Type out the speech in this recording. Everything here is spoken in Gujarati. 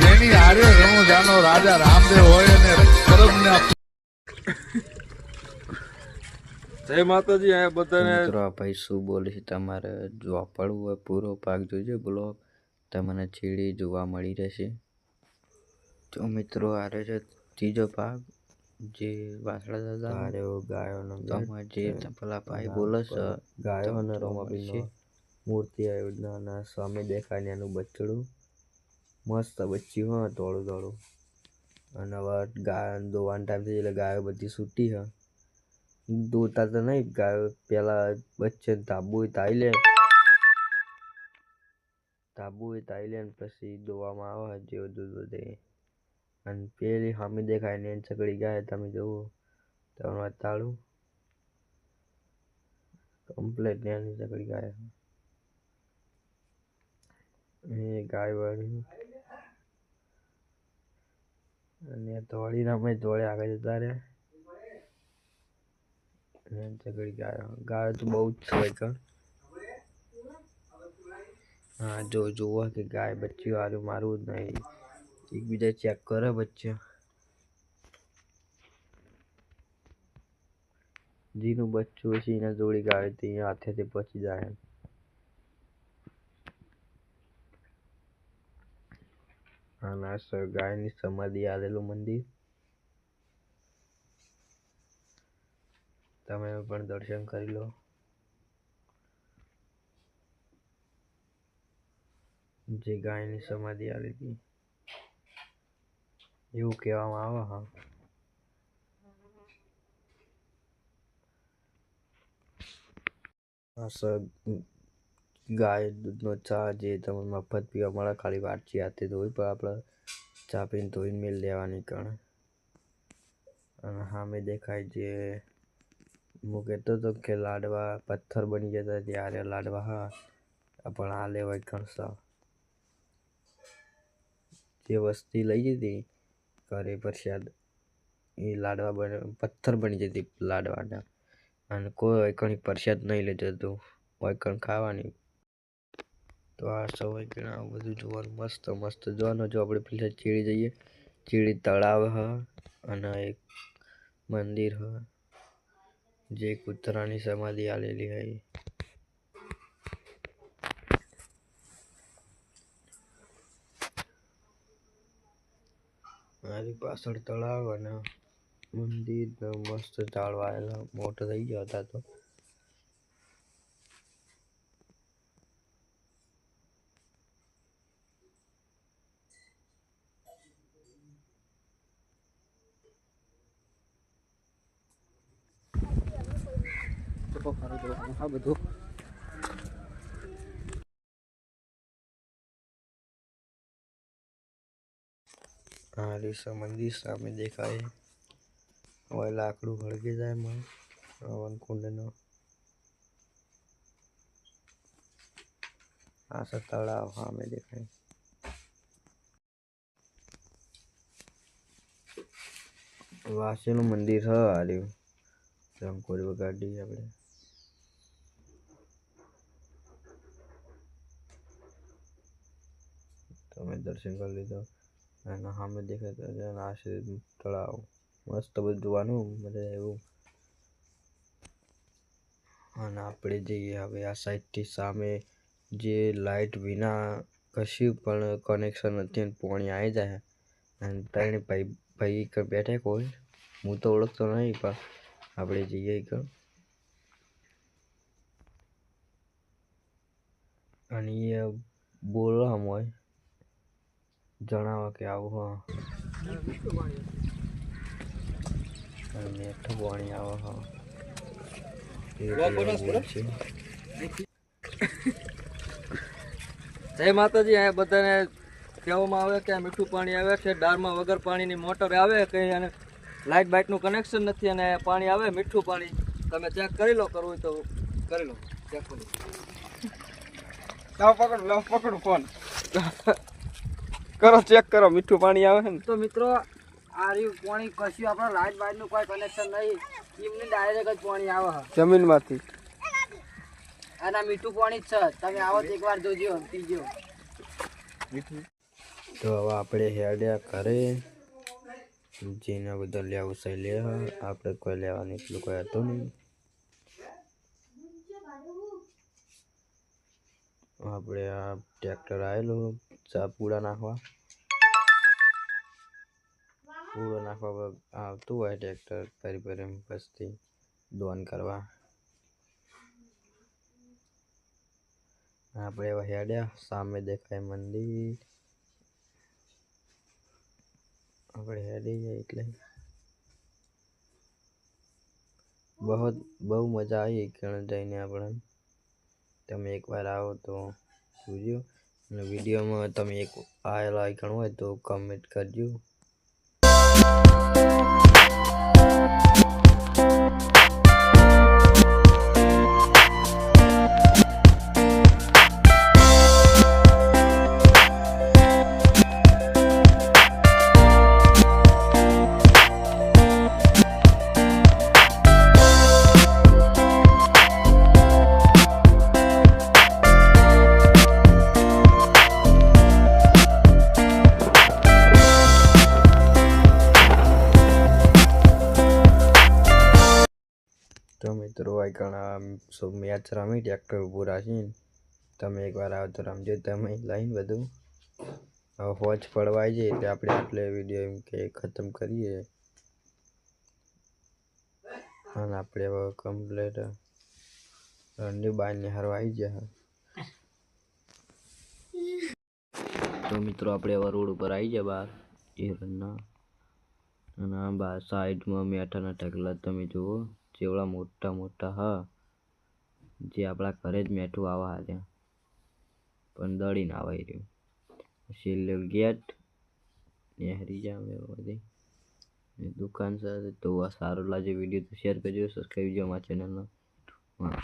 જેની હારે રણુજાનો રાજા રામદેવ હોય અને પરમના જય માતાજી આ બધાને મિત્રો આ ભાઈ શું બોલે છે? તમારે જો પડવું હોય પૂરો પાક જોઈજો બ્લોગ. તમને ચીડી જોવા મળી રહેશે. તો મિત્રો આ રહ્યો છે ત્રીજો પાક જે વાસણા દાદા ગાયો ગાયોનો તમે જે પેલા ભાઈ બોલે છે ગાયો અને છે. મૂર્તિ આયોજના સ્વામી દેખાય ને એનું બચ્ચડું. મસ્ત બચ્ચી હો ધોળું ધોળું અને હવે ગાય દોવાનો ટાઈમ થઈ એટલે ગાયો બધી સૂટી હ. દોતા તો નહીં, ગાયો પહેલાં બચ્ચે તાબુ તાઈ લે. તાબુ તાઈ લે ને પછી દોવામાં આવે જેવું દૂધ બધે અને પેલી સામે દેખાય ને ચકડી ગાય, તમે જુઓ તમારું તાળું. કમ્પ્લેટ એની ચકડી ગાય. એ ગાય વાળી. અને ધોળી અમે ધોળે આગળ જતા રહ્યા. અને ચકડી ગાય ગાય તો બહુ જ છે હા, જો જુઓ કે ગાય બચ્ચી વાળું મારવું જ નહીં. એકબીજા ચેક કરે બચ્ચા. જેનું બચ્ચું હશે એના જોડી ગાય તે હાથેથી પચી જાય આ ના સર સમાધિ આવેલું મંદિર. તમે પણ દર્શન કરી લો. જે ગાયની સમાધિ આવેલી હતી એવું કહેવામાં આવે, હા. આ ગાય દૂધનો ચા જે તમને મફત પીવા મળે, ખાલી વાટચી હાથે ધોઈ પણ આપણે ચા પીને ધોઈને મેળ લેવાની કણ. અને સામે દેખાય જે હું કહેતો હતો કે લાડવા પથ્થર બની જતા ત્યારે લાડવા હા, પણ આ લેવાય કણસા જે વસ્તી લઈ જતી ઘરે પ્રસાદ, એ લાડવા બને, પથ્થર બની જતી લાડવાના. અને કોઈ કણી પ્રસાદ નહીં લઈ જતું કણ ખાવાની. તો આ સૌ ઘણા બધું જોવાનું મસ્ત મસ્ત. જોવાનું જો આપણે પેલા ચીડી જઈએ. ચીડી તળાવ હ અને એક મંદિર હ, જે કૂતરાની સમાધિ આલેલી હોય મારી પાછળ તળાવ અને મંદિર મસ્ત ઝાડવા મોટો થઈ ગયો હતા તો. આ બધું. આ રીસા મંદિર સામે દેખાય. હવે લાકડું હળગી જાય મને. હવન કુંડનો. આ છે તળાવ સામે દેખાય. વાસીનું મંદિર હ આર્યું રંગોળી વગાડી આપણે. તમે દર્શન કરી લીધો. અને સામે દેખાય તો આ છે તળાવ. મસ્ત બધું જોવાનું મજા એવું. અને આપણે જઈએ હવે આ સાઈડથી સામે જે લાઇટ વિના કશું પણ કનેક્શન નથી પાણી આવી જાય. અને ત્રણ ભાઈ ભાઈ બેઠે બેઠા કોઈ. હું તો ઓળખતો નહીં, પણ આપણે જઈએ એક અને એ બોલવા હોય. જણાવો કે આવું હા. મીઠું પાણી આવે હા. જય માતાજી અહીંયા બધાને કહેવામાં આવે કે મીઠું પાણી આવે છે. ડારમાં વગર પાણીની મોટર આવે કંઈ અને લાઇટ બાઇટનું કનેક્શન નથી અને પાણી આવે. મીઠું પાણી તમે ચેક કરી લો કરવું તો કરી લો. ચેક કરી લાવ પકડ લાવ પકડ ફોન. કરો ચેક કરો મીઠું પાણી આવે છે ને. તો મિત્રો આ રહ્યું પાણી કશું આપણે લાઇટ બાઇટનું કોઈ કનેક્શન નહીં. એમની ડાયરેક્ટ જ પાણી આવે છે. જમીનમાંથી. અને મીઠું પાણી જ છે. તમે આવો તો એકવાર જોજો પીજો તો હવે આપણે હેડ્યા ઘરે. જેને બધા લેવું છે લે આપણે કોઈ લેવાનું એટલું કોઈ હતું નહીં. આપણે આ ટ્રેક્ટર આવેલું ચા પૂડા નાખવા પૂળો નાખવા બ- આવતું હોય ટ્રેક્ટર ફરી ફરી બસથી દોન કરવા આપણે હવે હેડ્યા સામે દેખાય મંદિર આપણે હેડી જાય એટલે બહુ બહુ મજા આવી ગણ જઈને આપણે તમે એકવાર આવો તો જોજો. અને વિડીયોમાં તમે એક આવેલા આઈકણ હોય તો કમેન્ટ કરજો. તો મિત્રો, આ ઘણા શું મેચ રમી ટ્રેક્ટર ઊભું રાખીને તમે એકવાર આવો તો રમજો તમે લઈને બધું. હવે પડવાય છે એટલે આપણે આટલે વીડિયો એમ કે ખતમ કરીએ. અને આપણે હવે કમ્પ્લેટ રણની બહારની હારવા આવી તો મિત્રો, આપણે હવે રોડ ઉપર આવી ગયા બહાર એ રનના અને આ બહાર સાઈડમાં મેઠાના ઢગલા, તમે જુઓ. જેવડા મોટા મોટા હા, જે આપણા ઘરે જ મેઠું આવા હતા પણ દળીને આવાઈ રહ્યું. છેલ્લે ગેટ, નેહરી જામે બધી. દુકાન સાથે તો આ સારો લાગે વીડિયો તો શેર કરજો સબસ્ક્રાઈબ કરજો અમારા ચેનલનો હા.